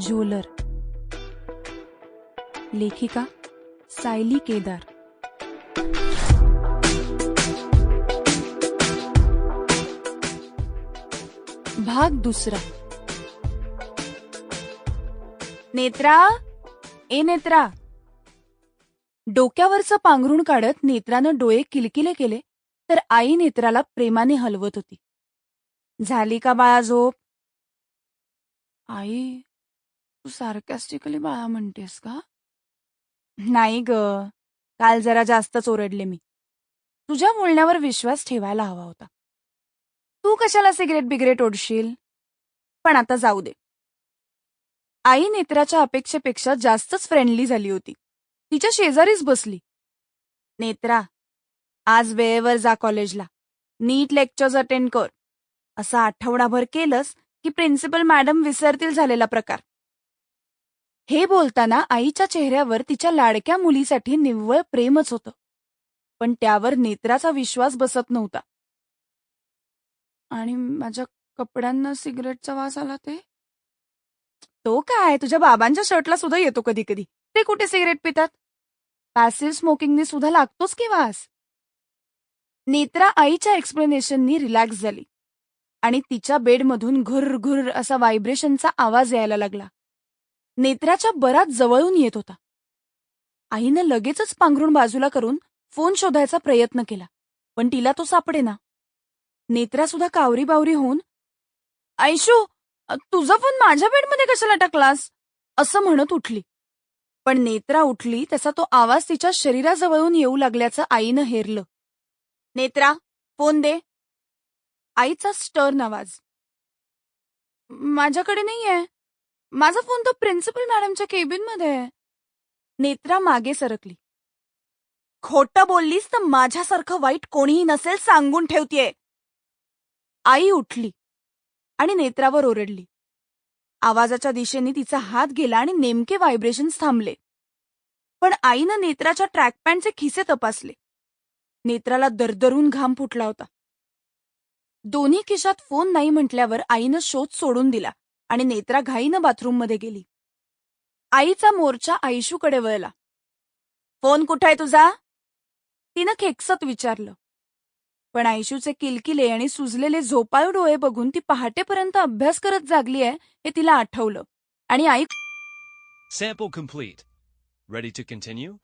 झोलर लेखिका सायली केदार। भाग दुसरा। नेत्रा ए नेत्रा। डोक्यावरचं पांघरून काढत नेत्रानं डोळे किलकिले केले तर आई नेत्राला प्रेमाने हलवत होती. झाली का बाळा झोप आई तू सार्कॅस्टिकली बाळा म्हणतेस का? नाही ग. काल जरा जास्तच ओरडले मी. तुझ्या बोलण्यावर विश्वास ठेवायला हवा होता. तू कशाला सिगरेट बिगरेट ओढशील? पण आता जाऊ दे. आई नेत्राच्या अपेक्षेपेक्षा जास्तच फ्रेंडली झाली होती. तिच्या शेजारीच बसली. नेत्रा आज वेळेवर जा कॉलेजला नीट लेक्चर्स अटेंड कर. असं आठवडाभर केलंस की प्रिन्सिपल मॅडम विसरतील झालेला प्रकार. हे बोलताना आईच्या चेहऱ्यावर तिच्या लाडक्या मुलीसाठी निव्वळ प्रेमच होतं. पण त्यावर नेत्राचा विश्वास बसत नव्हता. आणि माझ्या कपड्यांना सिगरेटचा वास आला ते? तो काय? तुझ्या बाबांच्या शर्टला सुद्धा येतो कधी कधी ते कुठे सिगरेट पितात? पॅसिव्ह स्मोकिंगने सुद्धा लागतोच की वास? नेत्रा आईच्या एक्सप्लेनेशननी रिलॅक्स झाली. आणि तिच्या बेडमधून घुर घुर असा व्हायब्रेशनचा आवाज यायला लागला. नेत्राच्या बराच जवळून येत होता. आईनं लगेचच पांघरून बाजूला करून फोन शोधायचा प्रयत्न केला पण तिला तो सापडेना. नेत्रा सुद्धा कावरी बावरी होऊन ऐशू तुझा फोन माझ्या बेडमध्ये कशाला टाकलास? असं म्हणत उठली. पण नेत्रा उठली तसा तो आवाज तिच्या शरीराजवळून येऊ लागल्याचं आईनं हेरलं. नेत्रा फोन दे. आईचा स्टर्न आवाज. माझ्याकडे नाहीये. माझा फोन तो प्रिन्सिपल मॅडमच्या केबिनमध्ये आहे. नेत्रा मागे सरकली. खोटं बोललीस तर माझ्यासारखं वाईट कोणीही नसेल सांगून ठेवतीये. आई उठली आणि नेत्रावर ओरडली. आवाजाच्या दिशेने तिचा हात गेला आणि नेमके व्हायब्रेशन्स थांबले. पण आईनं नेत्राच्या ट्रॅक पॅन्टचे खिसे तपासले. नेत्राला दरदरून घाम फुटला होता. दोन्ही खिशात फोन नाही म्हटल्यावर आईनं शोध सोडून दिला. आणि नेत्रा घाईनं बाथरूममध्ये गेली. आईचा मोर्चा आईशूकडे वळला. फोन कुठं आहे तुझा? तिनं खेकसत विचारलं. पण आयशूचे किलकिले आणि सुजलेले झोपाळू डोळे बघून ती पहाटेपर्यंत अभ्यास करत जागली आहे हे तिला आठवलं. आणि आई sample complete ready to continue